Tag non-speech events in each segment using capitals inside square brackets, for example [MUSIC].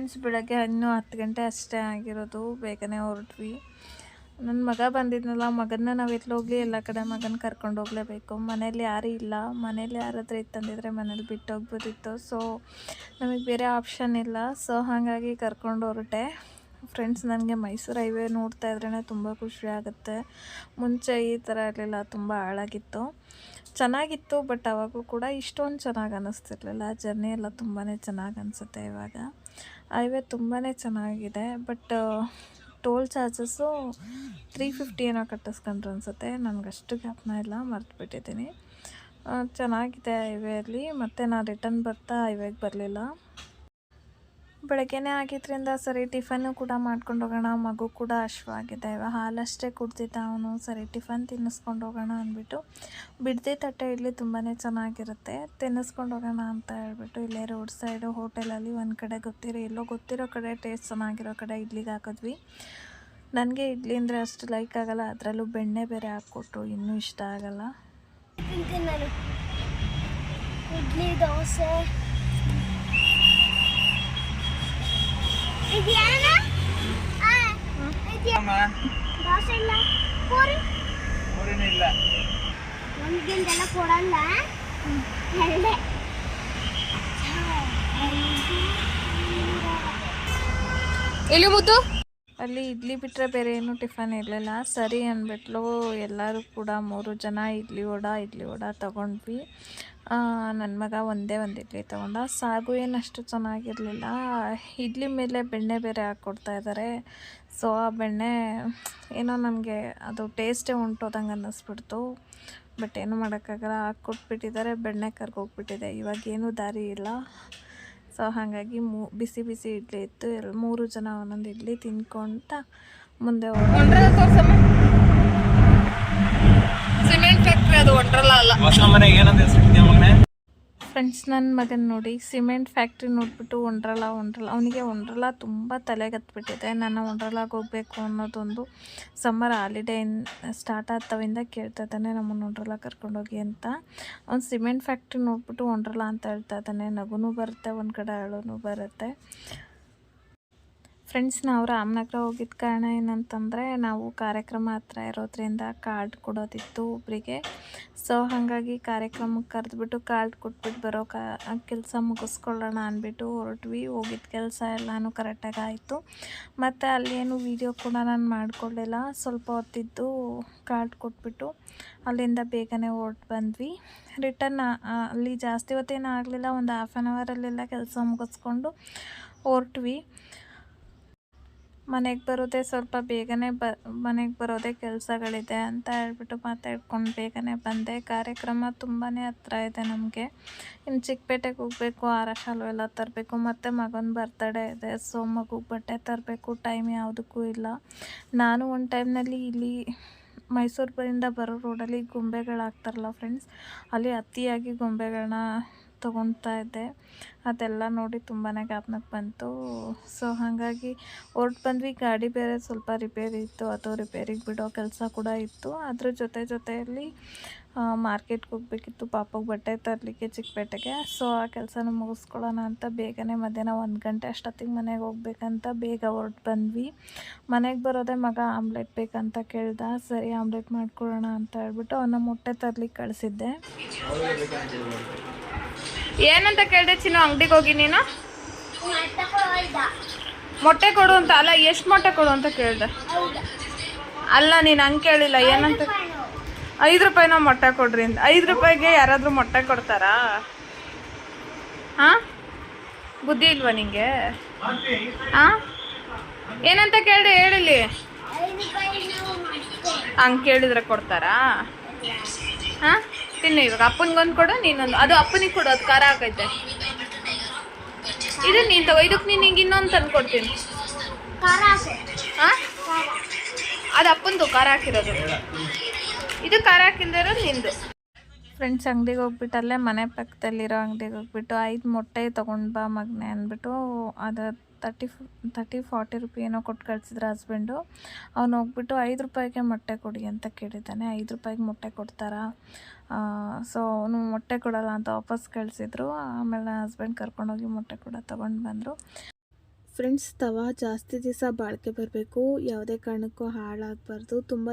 Friends ಬೆಳಗ್ಗೆ ಇನ್ನೂ ಹತ್ತು ಗಂಟೆ ಅಷ್ಟೇ ಆಗಿರೋದು, ಬೇಗನೆ ಹೊರಟ್ವಿ. ನನ್ನ ಮಗ ಬಂದಿದ್ನಲ್ಲ, ಮಗನ್ನ ನಾವು ಹೋಗ್ಲಿ, ಎಲ್ಲ ಕಡೆ ಮಗನ ಕರ್ಕೊಂಡು ಹೋಗಲೇಬೇಕು. ಮನೇಲಿ ಯಾರೂ ಇಲ್ಲ, ಮನೇಲಿ ಯಾರಾದ್ರೂ ಇತ್ತಂದಿದ್ರೆ ಮನೇಲಿ ಬಿಟ್ಟು ಹೋಗ್ಬೋದಿತ್ತು ಸೊ ನಮಗೆ ಬೇರೆ ಆಪ್ಷನ್ ಇಲ್ಲ. ಸೊ ಹಾಗಾಗಿ ಕರ್ಕೊಂಡು ಹೊರಟೆ. ಫ್ರೆಂಡ್ಸ್ ನನಗೆ ಮೈಸೂರು ಹೈವೇ ನೋಡ್ತಾ ಇದ್ರೇ ತುಂಬ ಖುಷಿ ಆಗುತ್ತೆ. ಮುಂಚೆ ಈ ಥರ ಇರಲಿಲ್ಲ, ತುಂಬ ಹಾಳಾಗಿತ್ತು. ಚೆನ್ನಾಗಿತ್ತು ಬಟ್ ಅವಾಗೂ ಕೂಡ ಇಷ್ಟೊಂದು ಚೆನ್ನಾಗಿ ಅನ್ನಿಸ್ತಿರ್ಲಿಲ್ಲ ಜರ್ನಿ ಎಲ್ಲ ತುಂಬಾ ಚೆನ್ನಾಗಿ ಅನಿಸುತ್ತೆ ಇವಾಗ. ಹೈವೇ ತುಂಬಾ ಚೆನ್ನಾಗಿದೆ, but toll charges three fifty ಏನೋ ಕಟ್ಟಿಸ್ಕೊಂಡ್ರು ಅನಿಸುತ್ತೆ. ನನಗಷ್ಟು ಜ್ಞಾಪನ ಇಲ್ಲ, ಮರ್ತುಬಿಟ್ಟಿದ್ದೀನಿ. ಚೆನ್ನಾಗಿದೆ ಹೈವೇಲಿ, ಮತ್ತು ನಾನು ರಿಟರ್ನ್ ಬರ್ತಾ ಹೈವೇಗೆ ಬರಲಿಲ್ಲ. ಬೆಳಗ್ಗೆನೇ ಆಗಿದ್ದರಿಂದ ಸರಿ, ಟಿಫನ್ನು ಕೂಡ ಮಾಡ್ಕೊಂಡು ಹೋಗೋಣ. ಮಗು ಕೂಡ ಹಶ್ವಾಗಿದೆ ಇವಾಗ ಹಾಲಷ್ಟೇ ಕುಡ್ತಿದ್ದ ಅವನು ಸರಿ, ಟಿಫನ್ ತಿನ್ನಿಸ್ಕೊಂಡು ಹೋಗೋಣ ಅಂದ್ಬಿಟ್ಟು ಬಿಡ್ದಿ ತಟ್ಟೆ ಇಡ್ಲಿ ತುಂಬಾ ಚೆನ್ನಾಗಿರುತ್ತೆ. ತಿನ್ನಿಸ್ಕೊಂಡು ಹೋಗೋಣ ಅಂತ ಹೇಳ್ಬಿಟ್ಟು ಇಲ್ಲೇ ರೋಡ್ ಸೈಡು ಹೋಟೆಲಲ್ಲಿ ಒಂದು ಕಡೆ ಗೊತ್ತಿರೋ, ಎಲ್ಲೋ ಗೊತ್ತಿರೋ ಕಡೆ ಟೇಸ್ಟ್ ಚೆನ್ನಾಗಿರೋ ಕಡೆ ಇಡ್ಲಿಗೆ ಹಾಕಿದ್ವಿ. ನನಗೆ ಇಡ್ಲಿ ಅಂದರೆ ಅಷ್ಟು ಲೈಕ್ ಆಗೋಲ್ಲ, ಅದರಲ್ಲೂ ಬೆಣ್ಣೆ ಬೇರೆ ಹಾಕ್ಕೊಟ್ರು, ಇನ್ನೂ ಇಷ್ಟ ಆಗಲ್ಲ. ಇಡ್ಲಿ ದೋಸೆ ಇದ್ಯಾನ ಆ, ಇದ್ಯಾ- ದೋಸೆ ಇಲ್ಲ. ಇಲ್ಲ. ಒಂದಿಂದೆಲ್ಲ ಕೊಡಲ್ಲ. ಎಲ್ಲಿ ಮುದ್ದು? ಅಲ್ಲಿ ಇಡ್ಲಿ ಬಿಟ್ಟರೆ ಬೇರೆ ಏನು ಟಿಫನ್ ಇರಲಿಲ್ಲ. ಸರಿ ಅಂದ್ಬಿಟ್ಲು. ಎಲ್ಲರೂ ಕೂಡ ಮೂರು ಜನ ಇಡ್ಲಿ ವಡ ಇಡ್ಲಿ ವಡ ತೊಗೊಂಡ್ವಿ. ನನ್ನ ಮಗ ಒಂದೇ ಒಂದು ಇಡ್ಲಿ ತೊಗೊಂಡ. ಸಾಗು ಏನಷ್ಟು ಚೆನ್ನಾಗಿರಲಿಲ್ಲ. ಇಡ್ಲಿ ಮೇಲೆ ಬೆಣ್ಣೆ ಬೇರೆ ಹಾಕ್ಕೊಡ್ತಾ ಇದ್ದಾರೆ ಸೊ, ಆ ಬೆಣ್ಣೆ ಏನೋ ನನಗೆ ಅದು ಟೇಸ್ಟೇ ಉಂಟೋದಂಗೆ ಅನ್ನಿಸ್ಬಿಡ್ತು. ಬಟ್ ಏನು ಮಾಡೋಕ್ಕಾಗಲ್ಲ. ಹಾಕ್ಕೊಟ್ಬಿಟ್ಟಿದ್ದಾರೆ ಬೆಣ್ಣೆ ಕರ್ಗೋಗ್ಬಿಟ್ಟಿದೆ. ಇವಾಗೇನು ದಾರಿ ಇಲ್ಲ. ಸೊ ಹಾಗಾಗಿ ಮೂ ಬಿಸಿ ಬಿಸಿ ಇಡ್ಲಿ ಇತ್ತು. ಎಲ್ ಮೂರು ಜನ ಒಂದೊಂದು ಇಡ್ಲಿ ತಿನ್ಕೊಂತ ಮುಂದೆ ಸಿಮೆಂಟ್ ಫ್ಯಾಕ್ಟ್ರಿ ಅದು ಒಟ್ರಲ್ಲ ಅಲ್ಲ. ಫ್ರೆಂಡ್ಸ್ ನನ್ನ ಮಗನ ನೋಡಿ, ಸಿಮೆಂಟ್ ಫ್ಯಾಕ್ಟ್ರಿ ನೋಡ್ಬಿಟ್ಟು ಒಂಡ್ರಲ್ಲ ಒಂಡ್ರಲ್ಲ ಅವನಿಗೆ ಒಂಡ್ರಲ್ಲ ತುಂಬ ತಲೆಗತ್ಬಿಟ್ಟಿದೆ ನಾನು ಒಂಡ್ರಲಾಗೆ ಹೋಗಬೇಕು ಅನ್ನೋದೊಂದು ಸಮ್ಮರ್ ಹಾಲಿಡೇ ಸ್ಟಾರ್ಟ್ ಆಗ್ತಾವಿಂದ ಕೇಳ್ತಾ ಇದ್ದಾನೆ, ನಮ್ಮನ್ನು ಒಂಡ್ರಲ್ಲ ಕರ್ಕೊಂಡೋಗಿ ಅಂತ. ಅವ್ನು ಸಿಮೆಂಟ್ ಫ್ಯಾಕ್ಟ್ರಿ ನೋಡ್ಬಿಟ್ಟು ಒಂಡ್ರಲ್ಲ ಅಂತ ಹೇಳ್ತಾ ಇದ್ದಾನೆ. ನಗುನೂ ಬರುತ್ತೆ, ಒಂದು ಕಡೆ ಅಳೋನು ಬರುತ್ತೆ. ಫ್ರೆಂಡ್ಸ್ ನಾವು ರಾಮನಗರ ಹೋಗಿದ್ದ ಕಾರಣ ಏನಂತಂದರೆ ನಾವು ಕಾರ್ಯಕ್ರಮ ಹತ್ರ ಇರೋದ್ರಿಂದ ಕಾರ್ಡ್ ಕೊಡೋದಿತ್ತು ಒಬ್ಬರಿಗೆ ಸೊ ಹಾಗಾಗಿ ಕಾರ್ಯಕ್ರಮಕ್ಕೆ ಕರೆದ್ಬಿಟ್ಟು ಕಾರ್ಡ್ ಕೊಟ್ಬಿಟ್ಟು ಬರೋ ಕಾ ಕೆಲಸ ಮುಗಿಸ್ಕೊಳ್ಳೋಣ ಅಂದ್ಬಿಟ್ಟು ಹೊರಟ್ವಿ. ಹೋಗಿದ್ದ ಕೆಲಸ ಎಲ್ಲನೂ ಕರೆಕ್ಟಾಗಿ ಆಯಿತು. ಮತ್ತು ಅಲ್ಲೇನು ವೀಡಿಯೋ ಕೂಡ ನಾನು ಮಾಡಿಕೊಳ್ಳಿಲ್ಲ ಸ್ವಲ್ಪ ಹೊತ್ತಿದ್ದು ಕಾರ್ಡ್ ಕೊಟ್ಬಿಟ್ಟು ಅಲ್ಲಿಂದ ಬೇಗನೆ ಹೊರಟು ಬಂದ್ವಿ. ರಿಟರ್ನ್ ಅಲ್ಲಿ ಜಾಸ್ತಿ ಹೊತ್ತೇನು ಆಗಲಿಲ್ಲ. ಒಂದು ಹಾಫ್ ಆನ್ ಅವರಲ್ಲೆಲ್ಲ ಕೆಲಸ ಮುಗಿಸ್ಕೊಂಡು ಹೊರಟ್ವಿ. ಮನೆಗೆ ಬರೋದೇ ಸ್ವಲ್ಪ ಬೇಗನೆ ಬ, ಮನೆಗೆ ಬರೋದೇ ಕೆಲಸಗಳಿದೆ ಅಂತ ಹೇಳ್ಬಿಟ್ಟು ಮಾತಾಡ್ಕೊಂಡು ಬೇಗನೆ ಬಂದೆ. ಕಾರ್ಯಕ್ರಮ ತುಂಬಾ ಹತ್ರ ಇದೆ ನಮಗೆ. ಇನ್ನು ಚಿಕ್ಕಪೇಟೆಗೆ ಹೋಗ್ಬೇಕು ಆರ ಶಾಲು ಎಲ್ಲ ತರಬೇಕು, ಮತ್ತು ಮಗನ ಬರ್ತಡೇ ಇದೆ ಸೊ ಮಗುಗೆ ಬಟ್ಟೆ ತರಬೇಕು ಟೈಮ್ ಯಾವುದಕ್ಕೂ ಇಲ್ಲ. ನಾನು ಒಂದು ಟೈಮ್ನಲ್ಲಿ ಇಲ್ಲಿ ಮೈಸೂರು ಬರಿಂದ ಬರೋ ರೋಡಲ್ಲಿ ಗೊಂಬೆಗಳಾಗ್ತಾರಲ್ಲ ಫ್ರೆಂಡ್ಸ್ ಅಲ್ಲಿ ಅತಿಯಾಗಿ ಗೊಂಬೆಗಳನ್ನ ತೊಗೊಳ್ತಾ ಇದ್ದೆ. ಅದೆಲ್ಲ ನೋಡಿ ತುಂಬಾ ಜ್ಞಾಪನಕ್ಕೆ ಬಂತು. ಸೊ ಹಾಗಾಗಿ ಹೊರಟು ಬಂದ್ವಿ. ಗಾಡಿ ಬೇರೆ ಸ್ವಲ್ಪ ರಿಪೇರಿ ಇತ್ತು. ಅದು ರಿಪೇರಿಗೆ ಬಿಡೋ ಕೆಲಸ ಕೂಡ ಇತ್ತು. ಅದ್ರ ಜೊತೆ ಜೊತೆಯಲ್ಲಿ ಮಾರ್ಕೆಟ್ಗೆ ಹೋಗ್ಬೇಕಿತ್ತು. ಪಾಪಗೆ ಬಟ್ಟೆ ತರಲಿಕ್ಕೆ ಚಿಕ್ಕಪೇಟೆಗೆ. ಸೊ ಆ ಕೆಲಸನ ಮುಗಿಸ್ಕೊಳ್ಳೋಣ ಅಂತ ಬೇಗನೆ ಮಧ್ಯಾಹ್ನ ಒಂದು ಗಂಟೆ ಅಷ್ಟೊತ್ತಿಗೆ ಮನೆಗೆ ಹೋಗ್ಬೇಕಂತ ಬೇಗ ಹೊರಟು ಬಂದ್ವಿ. ಮನೆಗೆ ಬರೋದೇ ಮಗ ಆಮ್ಲೆಟ್ ಬೇಕಂತ ಕೇಳ್ದ. ಸರಿ, ಆಮ್ಲೆಟ್ ಮಾಡ್ಕೊಳ್ಳೋಣ ಅಂತ ಹೇಳ್ಬಿಟ್ಟು ಅವನ ಮೊಟ್ಟೆ ತರಲಿಕ್ಕೆ ಕಳಿಸಿದ್ದೆ. ಏನಂತ ಕೇಳಿದೆ ಚಿನ್ನು, ಅಂಗಡಿಗೆ ಹೋಗಿ ನೀನು? ಮೊಟ್ಟೆ ಕೊಡು ಅಂತ, ಅಲ್ಲ, ಎಷ್ಟು ಮೊಟ್ಟೆ ಕೊಡು ಅಂತ ಕೇಳಿದೆ. ಅಲ್ಲ, ನೀನು ಹಂಗೆ ಕೇಳಿಲ್ಲ, ಏನಂತ? ಐದು ರೂಪಾಯಿನ ಮೊಟ್ಟೆ ಕೊಡ್ರಿ ಅಂತ. ಐದು ರೂಪಾಯಿಗೆ ಯಾರಾದರೂ ಮೊಟ್ಟೆ ಕೊಡ್ತಾರಾ? ಹಾಂ? ಬುದ್ಧಿ ಇಲ್ವಾ ನಿಂಗೆ? ಹಾಂ? ಏನಂತ ಕೇಳಿದೆ ಹೇಳಿಲಿ ಹಂಗೆ ಕೇಳಿದ್ರೆ ಕೊಡ್ತಾರಾ? ಹಾಂ? ತಿನ್ನು ಇವಾಗ. ಅಪ್ಪನಿಗೊಂದು ಕೊಡು ನೀನೊಂದು ಅದು ಅಪ್ಪನಿಗೆ ಕೊಡು ಅದು ಖಾರ ಹಾಕೈತೆ ಇದು ನೀನು ತಗೋ ಇದಕ್ಕೆ ನೀನು ಹಿಂಗೆ ಇನ್ನೊಂದು ತಂದು ಕೊಡ್ತೀನಿ. ಹಾಂ ಅದು ಅಪ್ಪಂದು ಖಾರ ಹಾಕಿರೋದು. ಇದು ಖಾರ ಹಾಕಿಲ್ದಿರೋದು ನಿಂದು. ಫ್ರೆಂಡ್ಸ್ ಅಂಗಡಿಗೆ ಹೋಗ್ಬಿಟ್ಟು ಅಲ್ಲೇ ಮನೆ ಪಕ್ಕದಲ್ಲಿರೋ ಅಂಗಡಿಗೆ ಹೋಗ್ಬಿಟ್ಟು ಐದು ಮೊಟ್ಟೆ ತೊಗೊಂಡು ಬಾ ಮಗನೆ ಅಂದ್ಬಿಟ್ಟು ಅದು ತರ್ಟಿ ತರ್ಟಿ ಫಾರ್ಟಿ ರುಪಿ ಏನೋ ಕೊಟ್ಟು ಕಳಿಸಿದ್ರು ಹಸ್ಬೆಂಡು ಅವ್ನು ಹೋಗ್ಬಿಟ್ಟು ಐದು ರೂಪಾಯಿಗೆ ಮೊಟ್ಟೆ ಕೊಡಿ ಅಂತ ಕೇಳಿದ್ದಾನೆ. ಐದು ರೂಪಾಯಿಗೆ ಮೊಟ್ಟೆ ಕೊಡ್ತಾರಾ? ಸೊ ಅವನು ಮೊಟ್ಟೆ ಕೊಡಲ್ಲ ಅಂತ ವಾಪಸ್ ಕಳಿಸಿದ್ರು. ಆಮೇಲೆ ಹಸ್ಬೆಂಡ್ ಕರ್ಕೊಂಡೋಗಿ ಮೊಟ್ಟೆ ಕೂಡ ತೊಗೊಂಡು ಬಂದರು. ಫ್ರೆಂಡ್ಸ್, ತವ ಜಾಸ್ತಿ ದಿವಸ ಬಾಳಿಕೆ ಬರಬೇಕು. ಯಾವುದೇ ಕಾರಣಕ್ಕೂ ಹಾಳಾಗಬಾರ್ದು. ತುಂಬ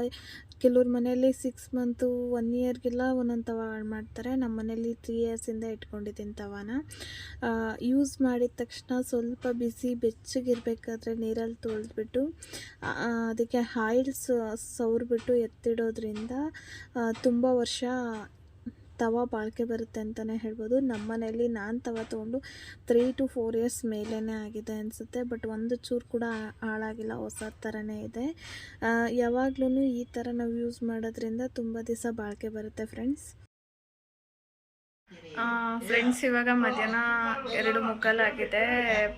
ಕೆಲವ್ರ ಮನೆಯಲ್ಲಿ ಸಿಕ್ಸ್ ಮಂತು ಒನ್ ಇಯರ್ಗೆಲ್ಲ ಒಂದೊಂದು ತವ ಹಾಳು ಮಾಡ್ತಾರೆ. ನಮ್ಮ ಮನೇಲಿ ತ್ರೀ ಇಯರ್ಸಿಂದ ಇಟ್ಕೊಂಡಿದ್ದೀನಿ ತವಾನ. ಯೂಸ್ ಮಾಡಿದ ತಕ್ಷಣ ಸ್ವಲ್ಪ ಬಿಸಿ ಬೆಚ್ಚಗಿರಬೇಕಾದ್ರೆ ನೀರಲ್ಲಿ ತೊಳೆದ್ಬಿಟ್ಟು ಅದಕ್ಕೆ ಆಯಿಲ್ ಸವ್ರಿಬಿಟ್ಟು ಎತ್ತಿಡೋದ್ರಿಂದ ತುಂಬ ವರ್ಷ ತವ ಬಾಳಿಕೆ ಬರುತ್ತೆ ಅಂತಲೇ ಹೇಳ್ಬೋದು. ನಮ್ಮ ಮನೆಯಲ್ಲಿ ನಾನು ತವ ತೊಗೊಂಡು ತ್ರೀ ಟು ಫೋರ್ ಇಯರ್ಸ್ ಮೇಲೇ ಆಗಿದೆ ಅನಿಸುತ್ತೆ. ಬಟ್ ಒಂದು ಚೂರು ಕೂಡ ಹಾಳಾಗಿಲ್ಲ. ಹೊಸ ಥರನೇ ಇದೆ. ಯಾವಾಗ್ಲೂ ಈ ಥರ ನಾವು ಯೂಸ್ ಮಾಡೋದ್ರಿಂದ ತುಂಬ ದಿವಸ ಬಾಳಿಕೆ ಬರುತ್ತೆ ಫ್ರೆಂಡ್ಸ್ ಫ್ರೆಂಡ್ಸ್ ಇವಾಗ ಮಧ್ಯಾಹ್ನ ಎರಡು ಮುಕ್ಕಾಲಾಗಿದೆ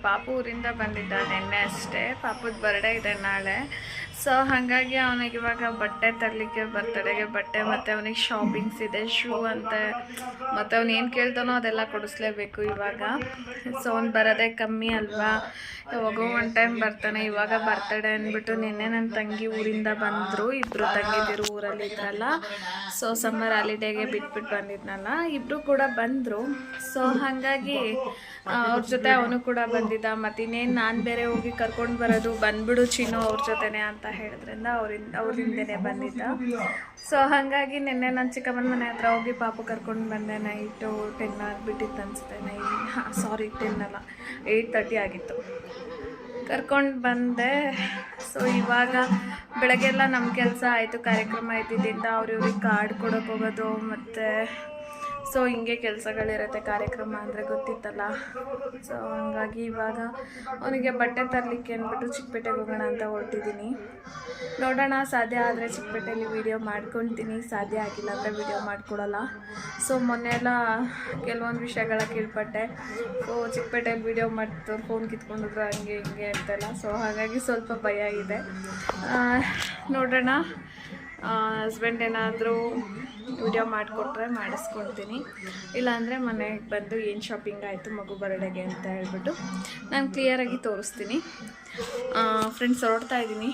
ಪಾಪು ಊರಿಂದ ಬಂದಿದ್ದ ನಿನ್ನೆ ಅಷ್ಟೇ. ಪಾಪದ ಬರ್ಡೇ ಇದೆ ನಾಳೆ. ಸೊ ಹಾಗಾಗಿ ಅವನಿಗೆ ಇವಾಗ ಬಟ್ಟೆ ತರಲಿಕ್ಕೆ, ಬರ್ತಡೆಗೆ ಬಟ್ಟೆ ಮತ್ತು ಅವನಿಗೆ ಶಾಪಿಂಗ್ಸ್ ಇದೆ ಶೂ ಅಂತ. ಮತ್ತು ಅವ್ನು ಏನು ಕೇಳ್ತಾನೋ ಅದೆಲ್ಲ ಕೊಡಿಸ್ಲೇಬೇಕು ಇವಾಗ. ಸೊ ಅವ್ನು ಬರೋದೇ ಕಮ್ಮಿ ಅಲ್ವಾ? ಯಾವಾಗೋ ಒನ್ ಟೈಮ್ ಬರ್ತಾನೆ, ಇವಾಗ ಬರ್ತಡೆ ಅಂದ್ಬಿಟ್ಟು ನಿನ್ನೆ ನನ್ನ ತಂಗಿ ಊರಿಂದ ಬಂದರು. ಇಬ್ಬರು ತಂಗಿದಿರು ಊರಲ್ಲಿ ಇದ್ರಲ್ಲ. ಸೊ ಸಮ್ಮರ್ ಹಾಲಿಡೇಗೆ ಬಿಟ್ಬಿಟ್ಟು ಬಂದಿದ್ನಲ್ಲ. ಇಬ್ಬರು ಕೂಡ ಬಂದರು. ಸೊ ಹಾಗಾಗಿ ಅವ್ರ ಜೊತೆ ಅವನು ಕೂಡ ಬಂದಿದ್ದ. ಮತ್ತು ಇನ್ನೇನು ನಾನು ಬೇರೆ ಹೋಗಿ ಕರ್ಕೊಂಡು ಬರೋದು? ಬಂದ್ಬಿಡು ಚಿನ್ನು ಅವ್ರ ಜೊತೆನೆ ಅಂತ ಹೇಳಿದ್ರಿಂದ ಅವ್ರಿಂದ ಅವ್ರ ಹಿಂದೆನೇ ಬಂದಿದ್ದ. ಸೊ ಹಾಗಾಗಿ ನಿನ್ನೆ ನನ್ನ ಚಿಕ್ಕಮ್ಮನ ಮನೆ ಹತ್ರ ಹೋಗಿ ಪಾಪ ಕರ್ಕೊಂಡು ಬಂದೆ. ನೈಟು ಟೆನ್ ಆಗಿಬಿಟ್ಟಿತ್ತು ಅನಿಸುತ್ತೆ. ನೈ ಹಾಂ ಸಾರಿ ಟೆನ್ ಅಲ್ಲ. ಏಯ್ಟ್ ತರ್ಟಿ ಆಗಿತ್ತು. ಕರ್ಕೊಂಡು ಬಂದೆ. ಸೊ ಇವಾಗ ಬೆಳಗ್ಗೆಲ್ಲ ನಮ್ಮ ಕೆಲಸ ಆಯಿತು. ಕಾರ್ಯಕ್ರಮ ಇದ್ದಿದ್ದರಿಂದ ಅವ್ರಿವ್ರಿಗೆ ಕಾರ್ಡ್ ಕೊಡೋಕೆ ಹೋಗೋದು ಮತ್ತು ಸೊ ಹಿಂಗೆ ಕೆಲಸಗಳಿರುತ್ತೆ ಕಾರ್ಯಕ್ರಮ ಅಂದರೆ ಗೊತ್ತಿತ್ತಲ್ಲ. ಸೊ ಹಂಗಾಗಿ ಇವಾಗ ಅವನಿಗೆ ಬಟ್ಟೆ ತರಲಿಕ್ಕೆ ಅಂದ್ಬಿಟ್ಟು ಚಿಕ್ಕಪೇಟೆಗೆ ಹೋಗೋಣ ಅಂತ ಹೊರಟಿದ್ದೀನಿ. ನೋಡೋಣ, ಸಾಧ್ಯ ಆದರೆ ಚಿಕ್ಕಪೇಟೆಯಲ್ಲಿ ವೀಡಿಯೋ ಮಾಡ್ಕೊಳ್ತೀನಿ. ಸಾಧ್ಯ ಆಗಿಲ್ಲ ಅಂದರೆ ವೀಡಿಯೋ ಮಾಡ್ಕೊಡೋಲ್ಲ ಸೊ ಮೊನ್ನೆ ಎಲ್ಲ ಕೆಲವೊಂದು ವಿಷಯಗಳ ಕೇಳ್ಪಟ್ಟೆ. ಸೊ ಚಿಕ್ಕಪೇಟೆಯಲ್ಲಿ ವೀಡಿಯೋ ಮಾಡ್ತಾರೆ ಫೋನ್ ಕಿತ್ಕೊಂಡಿದ್ರು ಹಂಗೆ ಹಿಂಗೆ ಅಂತೆಲ್ಲ. ಸೊ ಹಾಗಾಗಿ ಸ್ವಲ್ಪ ಭಯ ಇದೆ. ನೋಡೋಣ. ಹಸ್ಬೆಂಡ್ ಏನಾದರೂ ವಿಡಿಯೋ ಮಾಡಿಕೊಟ್ರೆ ಮಾಡಿಸ್ಕೊಳ್ತೀನಿ ಇಲ್ಲಾಂದರೆ ಮನೆಗೆ ಬಂದು ಏನು ಶಾಪಿಂಗ್ ಆಯಿತು, ಮಗು ಬರ್ಡೆಗೆ ಅಂತ ಹೇಳ್ಬಿಟ್ಟು ನಾನು ಕ್ಲಿಯರಾಗಿ ತೋರಿಸ್ತೀನಿ. ಫ್ರೆಂಡ್ಸ್ ಹೊರಡ್ತಾ ಇದ್ದೀನಿ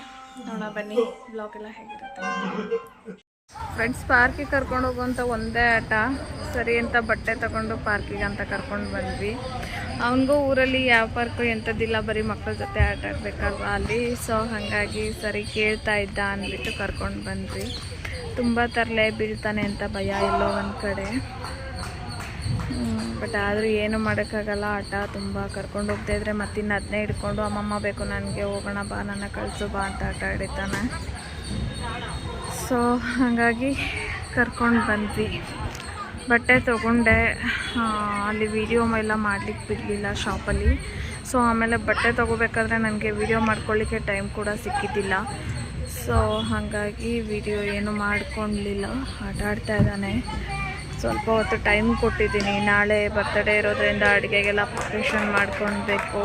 ನೋಡೋಣ, ಬನ್ನಿ ಬ್ಲಾಗ್ ಎಲ್ಲ ಹೇಗಿರುತ್ತೆ. ಫ್ರೆಂಡ್ಸ್ ಪಾರ್ಕಿಗೆ ಕರ್ಕೊಂಡು ಹೋಗುವಂಥ ಒಂದೇ ಆಟ. ಸರಿ ಅಂತ ಬಟ್ಟೆ ತಗೊಂಡು ಪಾರ್ಕಿಗೆ ಅಂತ ಕರ್ಕೊಂಡು ಬಂದ್ವಿ. ಅವನಿಗೂ ಊರಲ್ಲಿ ಯಾವ ಪಾರ್ಕು ಎಂಥದ್ದಿಲ್ಲ, ಬರೀ ಮಕ್ಕಳ ಜೊತೆ ಆಟ ಆಡಬೇಕಲ್ವ? ಅಲ್ಲಿ ಸೊ ಹಾಗಾಗಿ ಸರಿ ಕೇಳ್ತಾ ಇದ್ದ ಅಂದ್ಬಿಟ್ಟು ಕರ್ಕೊಂಡು ಬಂದ್ವಿ. ತುಂಬ ತರಲೆ ಬೀಳ್ತಾನೆ ಅಂತ ಭಯ ಎಲ್ಲೋ ಒಂದು ಕಡೆ. ಬಟ್ ಆದರೂ ಏನು ಮಾಡೋಕ್ಕಾಗಲ್ಲ. ಆಟ ತುಂಬ ಕರ್ಕೊಂಡು ಹೋಗ್ತಾ ಇದ್ರೆ ಮತ್ತಿನ್ನು ಅದನ್ನೇ ಹಿಡ್ಕೊಂಡು, ಅಮ್ಮಮ್ಮ ಬೇಕು ನನಗೆ, ಹೋಗೋಣ ಬಾ, ನನ್ನ ಕಳಿಸು ಬಾ ಅಂತ ಆಟ ಆಡಿತಾನೆ ಸೊ ಹಾಗಾಗಿ ಕರ್ಕೊಂಡು ಬಂದ್ವಿ. ಬಟ್ಟೆ ತೊಗೊಂಡೆ. ಅಲ್ಲಿ ವೀಡಿಯೋ ಎಲ್ಲ ಮಾಡ್ಲಿಕ್ಕೆ ಬಿಡಲಿಲ್ಲ ಶಾಪಲ್ಲಿ ಸೊ ಆಮೇಲೆ ಬಟ್ಟೆ ತೊಗೋಬೇಕಾದ್ರೆ ನನಗೆ ವೀಡಿಯೋ ಮಾಡ್ಕೊಳ್ಳಿಕ್ಕೆ ಟೈಮ್ ಕೂಡ ಸಿಕ್ಕಿದ್ದಿಲ್ಲ. ಸೊ ಹಾಗಾಗಿ ವಿಡಿಯೋ ಏನು ಮಾಡ್ಕೊಳ್ಲಿಲ್ಲ ಆಟ ಆಡ್ತಾ ಇದ್ದಾನೆ. ಸ್ವಲ್ಪ ಹೊತ್ತು ಟೈಮ್ ಕೊಟ್ಟಿದ್ದೀನಿ. ನಾಳೆ ಬರ್ತಡೇ ಇರೋದ್ರಿಂದ ಅಡುಗೆಗೆಲ್ಲ ಪ್ರಿಪ್ರೇಷನ್ ಮಾಡ್ಕೊಳ್ಬೇಕು.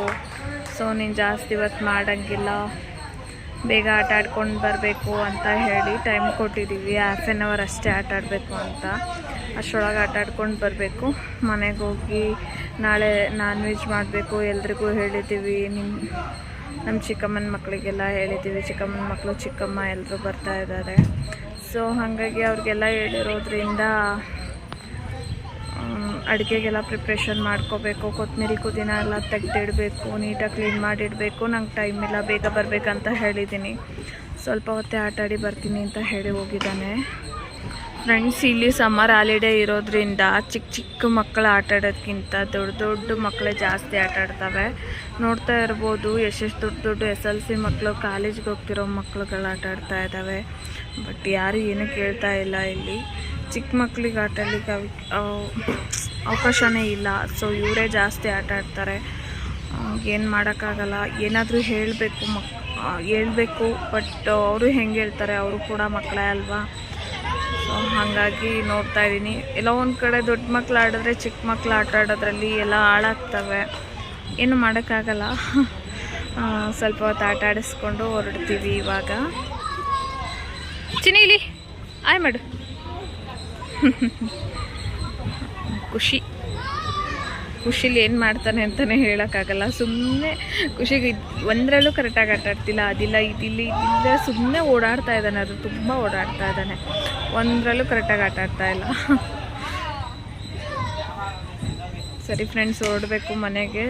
ಸೊ ನೀನು ಜಾಸ್ತಿ ಇವತ್ತು ಮಾಡೋಂಗಿಲ್ಲ. ಬೇಗ ಆಟ ಆಡ್ಕೊಂಡು ಬರಬೇಕು ಅಂತ ಹೇಳಿ ಟೈಮ್ ಕೊಟ್ಟಿದ್ದೀವಿ. ಹಾಫ್ ಆನ್ ಅವರ್ ಅಷ್ಟೇ ಆಟ ಆಡಬೇಕು ಅಂತ. ಅಷ್ಟರೊಳಗೆ ಆಟ ಆಡ್ಕೊಂಡು ಬರಬೇಕು. ಮನೆಗೆ ಹೋಗಿ ನಾಳೆ ನಾನ್ ವೆಜ್ ಮಾಡಬೇಕು. ಎಲ್ರಿಗೂ ಹೇಳಿದ್ದೀವಿ ನಿಮ್ಮ ನಮ್ಮ ಚಿಕ್ಕಮ್ಮನ ಮಕ್ಕಳಿಗೆಲ್ಲ ಹೇಳಿದ್ದೀವಿ ಚಿಕ್ಕಮ್ಮನ ಮಕ್ಕಳು ಚಿಕ್ಕಮ್ಮ ಎಲ್ಲರೂ ಬರ್ತಾ ಇದ್ದಾರೆ. ಸೊ ಹಾಗಾಗಿ ಅವ್ರಿಗೆಲ್ಲ ಹೇಳಿರೋದ್ರಿಂದ ಅಡುಗೆಗೆಲ್ಲ ಪ್ರಿಪ್ರೇಷನ್ ಮಾಡ್ಕೋಬೇಕು. ಕೊತ್ತಂಬರಿ ಪುದೀನ ಎಲ್ಲ ತೆಗೆದಿಡಬೇಕು. ನೀಟಾಗಿ ಕ್ಲೀನ್ ಮಾಡಿಡಬೇಕು. ನಂಗೆ ಟೈಮ್ ಇಲ್ಲ. ಬೇಗ ಬರಬೇಕಂತ ಹೇಳಿದ್ದೀನಿ ಸ್ವಲ್ಪ ಹೊತ್ತೇ ಆಟಾಡಿ ಬರ್ತೀನಿ ಅಂತ ಹೇಳಿ ಹೋಗಿದ್ದಾನೆ. ಫ್ರೆಂಡ್ಸ್ ಇಲ್ಲಿ ಸಮ್ಮರ್ ಹಾಲಿಡೇ ಇರೋದ್ರಿಂದ ಚಿಕ್ಕ ಚಿಕ್ಕ ಮಕ್ಕಳು ಆಟ ಆಡೋದಕ್ಕಿಂತ ದೊಡ್ಡ ದೊಡ್ಡ ಮಕ್ಕಳೇ ಜಾಸ್ತಿ ಆಟ ಆಡ್ತವೆ. ನೋಡ್ತಾ ಇರ್ಬೋದು, ಎಷ್ಟೆಷ್ಟು ದೊಡ್ಡ ದೊಡ್ಡ ಎಸ್ ಎಲ್ ಸಿ ಮಕ್ಕಳು ಕಾಲೇಜ್ಗೆ ಹೋಗ್ತಿರೋ ಮಕ್ಕಳುಗಳು ಆಟ ಆಡ್ತಾ ಇದ್ದಾವೆ ಬಟ್ ಯಾರು ಏನೂ ಕೇಳ್ತಾ ಇಲ್ಲ ಇಲ್ಲಿ. ಚಿಕ್ಕ ಮಕ್ಕಳಿಗೆ ಆಟ ಆಡ್ಲಿಕ್ಕೆ ಅವ್- ಅವ್- ಅವಕಾಶನೇ ಇಲ್ಲ. ಸೊ ಇವರೇ ಜಾಸ್ತಿ ಆಟ ಆಡ್ತಾರೆ. ಏನು ಮಾಡೋಕ್ಕಾಗಲ್ಲ. ಏನಾದರೂ ಹೇಳಬೇಕು ಮಕ್ ಹೇಳಬೇಕು. ಬಟ್ ಅವರು ಹೆಂಗೆ ಹೇಳ್ತಾರೆ? ಅವರು ಕೂಡ ಮಕ್ಕಳೇ ಅಲ್ವಾ? ಸೊ ಹಾಗಾಗಿ ನೋಡ್ತಾ ಇದ್ದೀನಿ. ಎಲ್ಲೋ ಒಂದು ಕಡೆ ದೊಡ್ಡ ಮಕ್ಕಳು ಆಡಿದ್ರೆ ಚಿಕ್ಕ ಮಕ್ಳು ಆಟ ಆಡೋದ್ರಲ್ಲಿ ಎಲ್ಲ ಹಾಳಾಗ್ತವೆ. ಏನು ಮಾಡೋಕ್ಕಾಗಲ್ಲ. ಸ್ವಲ್ಪ ಹೊತ್ತು ಆಟ ಆಡಿಸ್ಕೊಂಡು ಹೊರಡ್ತೀವಿ ಇವಾಗ. ಚಿನಿಲಿ ಆಯ್ ಮಾಡು. [LAUGHS] ಖುಷಿ. ಖುಷಿಲಿ ಏನು ಮಾಡ್ತಾನೆ ಅಂತಲೇ ಹೇಳೋಕ್ಕಾಗಲ್ಲ. ಸುಮ್ಮನೆ ಖುಷಿಗೆ ಇದು ಒಂದರಲ್ಲೂ ಕರೆಕ್ಟಾಗಿ ಆಟ ಆಡ್ತಿಲ್ಲ, ಅದಿಲ್ಲ, ಇದಿಲ್ಲ ಇದಿಲ್ಲ ಸುಮ್ಮನೆ ಓಡಾಡ್ತಾ ಇದ್ದಾನೆ, ಅದು ತುಂಬ ಓಡಾಡ್ತಾ ಇದ್ದಾನೆ. ಒಂದರಲ್ಲೂ ಕರೆಕ್ಟಾಗಿ ಆಟ ಆಡ್ತಾ ಇಲ್ಲ. ಸರಿ ಫ್ರೆಂಡ್ಸ್ ಓಡಬೇಕು ಮನೆಗೆ.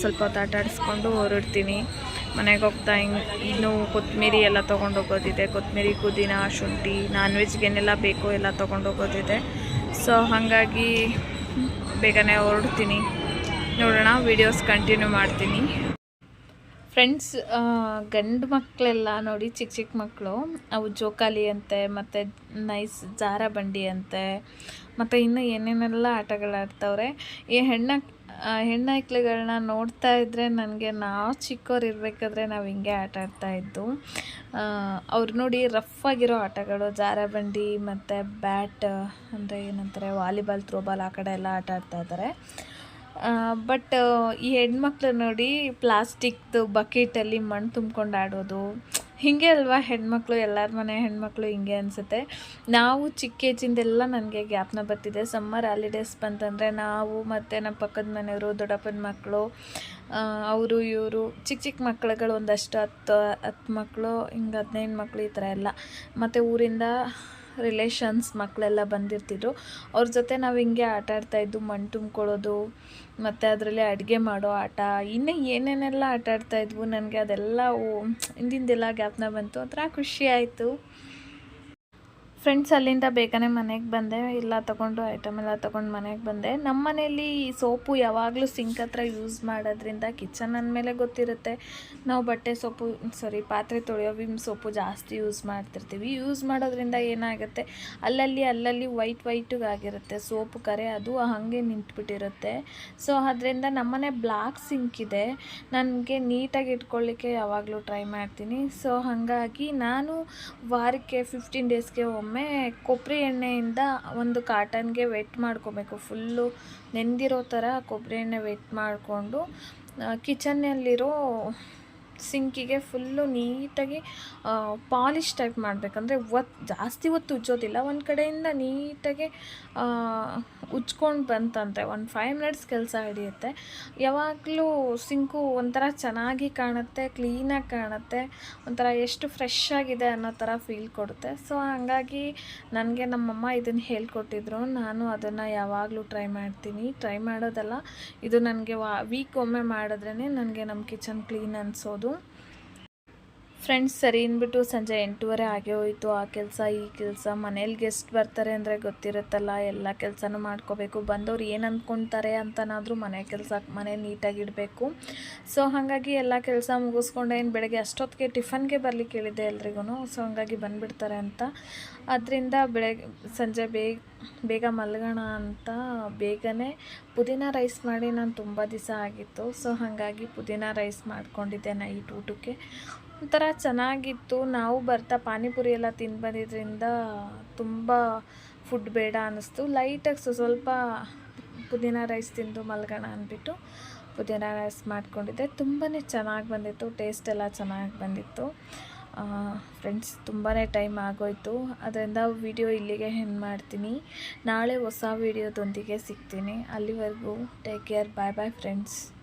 ಸ್ವಲ್ಪ ಹೊತ್ತು ಆಟ ಆಡಿಸ್ಕೊಂಡು ಹೊರಡ್ತೀನಿ. ಮನೆಗೆ ಹೋಗ್ತಾ ಹಿಂಗೆ ಇನ್ನೂ ಕೊತ್ತಂಬರಿ ಎಲ್ಲ ತೊಗೊಂಡೋಗೋದಿದೆ ಕೊತ್ತಂಬರಿ ಪುದೀನ, ಶುಂಠಿ ನಾನ್ ವೆಜ್ಗೇನೆಲ್ಲ ಬೇಕು ಎಲ್ಲ ತೊಗೊಂಡೋಗೋದಿದೆ ಸೊ ಹಾಗಾಗಿ ಬೇಗನೆ ಹೊರಡ್ತೀನಿ. ನೋಡೋಣ ವಿಡಿಯೋಸ್ ಕಂಟಿನ್ಯೂ ಮಾಡ್ತೀನಿ. ಫ್ರೆಂಡ್ಸ್ ಗಂಡು ಮಕ್ಕಳೆಲ್ಲ ನೋಡಿ ಚಿಕ್ಕ ಚಿಕ್ಕ ಮಕ್ಕಳು, ಅವು ಜೋಕಾಲಿ ಅಂತೆ, ಮತ್ತು ನೈಸ್ ಜಾರ ಬಂಡಿ ಅಂತೆ, ಮತ್ತು ಇನ್ನು ಏನೇನೆಲ್ಲ ಆಟಗಳಾಡ್ತವ್ರೆ, ಈ ಹೆಣ್ಣ ಹೆಣ್ಣೈಕ್ಳುಗಳನ್ನ ನೋಡ್ತಾ ಇದ್ದರೆ ನನಗೆ ನಾವು ಚಿಕ್ಕವ್ರು ಇರಬೇಕಾದ್ರೆ ನಾವು ಹಿಂಗೆ ಆಟ ಆಡ್ತಾ ಇದ್ದು. ಅವ್ರು ನೋಡಿ ರಫ್ ಆಗಿರೋ ಆಟಗಳು, ಜಾರಬಂಡಿ ಮತ್ತು ಬ್ಯಾಟ್ ಅಂದರೆ ಏನಂತಾರೆ ವಾಲಿಬಾಲ್ ಥ್ರೋಬಾಲ್ ಆ ಕಡೆ ಎಲ್ಲ ಆಟ ಆಡ್ತಾ ಇದ್ದಾರೆ ಬಟ್ ಈ ಹೆಣ್ಮಕ್ಳು ನೋಡಿ ಪ್ಲಾಸ್ಟಿಕ್ದು ಬಕೆಟಲ್ಲಿ ಮಣ್ಣು ತುಂಬ್ಕೊಂಡು ಆಡೋದು ಹೀಗೆ ಅಲ್ವಾ ಹೆಣ್ಮಕ್ಳು, ಎಲ್ಲರ ಮನೆ ಹೆಣ್ಮಕ್ಳು ಹಿಂಗೆ ಅನಿಸುತ್ತೆ. ನಾವು ಚಿಕ್ಕ ಏಜಿಂದೆಲ್ಲ ನನಗೆ ಗ್ಯಾಪ್ನ ಬರ್ತಿದೆ. ಸಮ್ಮರ್ ಹಾಲಿಡೇಸ್ ಬಂತಂದರೆ ನಾವು ಮತ್ತು ನಮ್ಮ ಪಕ್ಕದ ಮನೆಯವರು, ದೊಡ್ಡಪ್ಪನ ಮಕ್ಕಳು ಅವರು, ಇವರು, ಚಿಕ್ಕ ಚಿಕ್ಕ ಮಕ್ಕಳುಗಳು ಒಂದಷ್ಟು ಹತ್ತು ಹತ್ತು ಮಕ್ಕಳು, ಹಿಂಗೆ ಹದಿನೈದು ಮಕ್ಕಳು ಈ ಥರ ಎಲ್ಲ. ಮತ್ತು ಊರಿಂದ ರಿಲೇಷನ್ಸ್ ಮಕ್ಕಳೆಲ್ಲ ಬಂದಿರ್ತಿದ್ರು. ಅವ್ರ ಜೊತೆ ನಾವು ಹಿಂಗೆ ಆಟ ಆಡ್ತಾಯಿದ್ದು ಮಣ್ಣು ತುಂಬ್ಕೊಳ್ಳೋದು, ಮತ್ತು ಅದರಲ್ಲಿ ಅಡುಗೆ ಮಾಡೋ ಆಟ, ಇನ್ನೂ ಏನೇನೆಲ್ಲ ಆಟ ಆಡ್ತಾಯಿದ್ವು ನನಗೆ ಅದೆಲ್ಲ ಹಿಂದಿಂದೆಲ್ಲ ಜ್ಞಾಪನ ಬಂತು. ಒಂಥರ ಖುಷಿ ಆಯಿತು. ಫ್ರೆಂಡ್ಸ್ ಅಲ್ಲಿಂದ ಬೇಗನೆ ಮನೆಗೆ ಬಂದೆ. ಎಲ್ಲ ತೊಗೊಂಡು ಐಟಮ್ ಎಲ್ಲ ತೊಗೊಂಡು ಮನೆಗೆ ಬಂದೆ. ನಮ್ಮ ಮನೇಲಿ ಸೋಪು ಯಾವಾಗಲೂ ಸಿಂಕ್ ಹತ್ರ ಯೂಸ್ ಮಾಡೋದ್ರಿಂದ ಕಿಚನ್ ಅಂದಮೇಲೆ ಗೊತ್ತಿರುತ್ತೆ. ನಾವು ಬಟ್ಟೆ ಸೋಪು ಸಾರಿ ಪಾತ್ರೆ ತೊಳೆಯೋ ವಿಮ್ ಸೋಪು ಜಾಸ್ತಿ ಯೂಸ್ ಮಾಡ್ತಿರ್ತೀವಿ. ಯೂಸ್ ಮಾಡೋದ್ರಿಂದ ಏನಾಗುತ್ತೆ? ಅಲ್ಲಲ್ಲಿ ಅಲ್ಲಲ್ಲಿ ವೈಟ್ ವೈಟಿಗೆ ಆಗಿರುತ್ತೆ. ಸೋಪು ಕರೆ ಅದು ಹಾಗೆ ನಿಂತ್ಬಿಟ್ಟಿರುತ್ತೆ. ಸೊ ಅದರಿಂದ ನಮ್ಮನೆ ಬ್ಲ್ಯಾಕ್ ಸಿಂಕ್ ಇದೆ. ನನಗೆ ನೀಟಾಗಿ ಇಟ್ಕೊಳ್ಳಿಕ್ಕೆ ಯಾವಾಗಲೂ ಟ್ರೈ ಮಾಡ್ತೀನಿ. ಸೊ ಹಾಗಾಗಿ ನಾನು ವಾರಕ್ಕೆ ಫಿಫ್ಟೀನ್ ಡೇಸ್ಗೆ ಒಮ್ಮೆ ಕೊಬ್ಬರಿ ಎಣ್ಣೆಯಿಂದ ಒಂದು ಕಾಟನ್ಗೆ ವೆಟ್ ಮಾಡ್ಕೋಬೇಕು. ಫುಲ್ಲು ನೆಂದಿರೋ ಥರ ಕೊಬ್ಬರಿ ಎಣ್ಣೆ ವೆಟ್ ಮಾಡಿಕೊಂಡು ಕಿಚನ್ನಲ್ಲಿರೋ ಸಿಂಕಿಗೆ ಫುಲ್ಲು ನೀಟಾಗಿ ಪಾಲಿಷ್ ಟೈಪ್ ಮಾಡಬೇಕಂದ್ರೆ ಒತ್ತು ಜಾಸ್ತಿ ಹೊತ್ತು ಉಜ್ಜೋದಿಲ್ಲ. ಒಂದು ಕಡೆಯಿಂದ ನೀಟಾಗಿ ಉಜ್ಕೊಂಡು ಬಂತಂದರೆ ಒಂದು ಫೈವ್ ಮಿನಿಟ್ಸ್ ಕೆಲಸ ಹಿಡಿಯುತ್ತೆ. ಯಾವಾಗಲೂ ಸಿಂಕು ಒಂಥರ ಚೆನ್ನಾಗಿ ಕಾಣುತ್ತೆ ಕ್ಲೀನಾಗಿ ಕಾಣುತ್ತೆ, ಒಂಥರ ಎಷ್ಟು ಫ್ರೆಶ್ ಆಗಿದೆ ಅನ್ನೋ ಥರ ಫೀಲ್ ಕೊಡುತ್ತೆ. ಸೊ ಹಾಗಾಗಿ ನನಗೆ ನಮ್ಮಮ್ಮ ಇದನ್ನು ಹೇಳ್ಕೊಟ್ಟಿದ್ರು. ನಾನು ಅದನ್ನು ಯಾವಾಗಲೂ ಟ್ರೈ ಮಾಡ್ತೀನಿ. ಟ್ರೈ ಮಾಡೋದಲ್ಲ. ಇದು ನನಗೆ ವಾ ವೀಕ್ ಒಮ್ಮೆ ಮಾಡಿದ್ರೇ ನನಗೆ ನಮ್ಮ ಕಿಚನ್ ಕ್ಲೀನ್ ಅನಿಸೋದು. ಫ್ರೆಂಡ್ಸ್ ಸರಿ ಅಂದ್ಬಿಟ್ಟು ಸಂಜೆ ಎಂಟೂವರೆ ಆಗೇ ಹೋಯಿತು. ಆ ಕೆಲಸ, ಈ ಕೆಲಸ, ಮನೇಲಿ ಗೆಸ್ಟ್ ಬರ್ತಾರೆ ಅಂದರೆ ಗೊತ್ತಿರುತ್ತಲ್ಲ, ಎಲ್ಲ ಕೆಲಸನೂ ಮಾಡ್ಕೋಬೇಕು. ಬಂದವ್ರು ಏನು ಅಂದ್ಕೊತಾರೆ ಅಂತನಾದರೂ ಮನೆ ಕೆಲಸ, ಮನೆ ನೀಟಾಗಿಡಬೇಕು ಸೊ ಹಾಗಾಗಿ ಎಲ್ಲ ಕೆಲಸ ಮುಗಿಸ್ಕೊಂಡು. ಏನು ಬೆಳಗ್ಗೆ ಅಷ್ಟೊತ್ತಿಗೆ ಟಿಫನ್ಗೆ ಬರ್ಲಿಕ್ಕೆ ಕೇಳಿದ್ದೆ ಎಲ್ರಿಗೂ ಸೊ ಹಾಗಾಗಿ ಬಂದುಬಿಡ್ತಾರೆ ಅಂತ. ಅದರಿಂದ ಬೆಳಗ್ಗೆ ಸಂಜೆ ಬೇಗ ಬೇಗ ಮಲಗೋಣ ಅಂತ ಬೇಗನೆ ಪುದೀನ ರೈಸ್ ಮಾಡಿ ನಾನು ತುಂಬ ದಿವಸ ಆಗಿತ್ತು. ಸೊ ಹಾಗಾಗಿ ಪುದೀನ ರೈಸ್ ಮಾಡ್ಕೊಂಡಿದ್ದೆ ನೈಟ್ ಊಟಕ್ಕೆ. ಒಂಥರ ಚೆನ್ನಾಗಿತ್ತು. ನಾವು ಬರ್ತಾ ಪಾನಿಪುರಿ ಎಲ್ಲ ತಿಂದು ಬಂದಿದ್ದರಿಂದ ತುಂಬ ಫುಡ್ ಬೇಡ ಅನ್ನಿಸ್ತು. ಲೈಟಾಗಿ ಸ್ವ- ಸ್ವಲ್ಪ ಪುದೀನ ರೈಸ್ ತಿಂದು ಮಲ್ಗೋಣ ಅಂದ್ಬಿಟ್ಟು ಪುದೀನ ರೈಸ್ ಮಾಡಿಕೊಂಡಿದ್ದೆ. ತುಂಬಾ ಚೆನ್ನಾಗಿ ಬಂದಿತ್ತು. ಟೇಸ್ಟ್ ಎಲ್ಲ ಚೆನ್ನಾಗಿ ಬಂದಿತ್ತು. ಫ್ರೆಂಡ್ಸ್ ತುಂಬಾ ಟೈಮ್ ಆಗೋಯ್ತು. ಅದರಿಂದ ವಿಡಿಯೋ ಇಲ್ಲಿಗೆ ಹೆಣ್ಣು ಮಾಡ್ತೀನಿ. ನಾಳೆ ಹೊಸ ವಿಡಿಯೋದೊಂದಿಗೆ ಸಿಗ್ತೀನಿ. ಅಲ್ಲಿವರೆಗೂ take care bye bye friends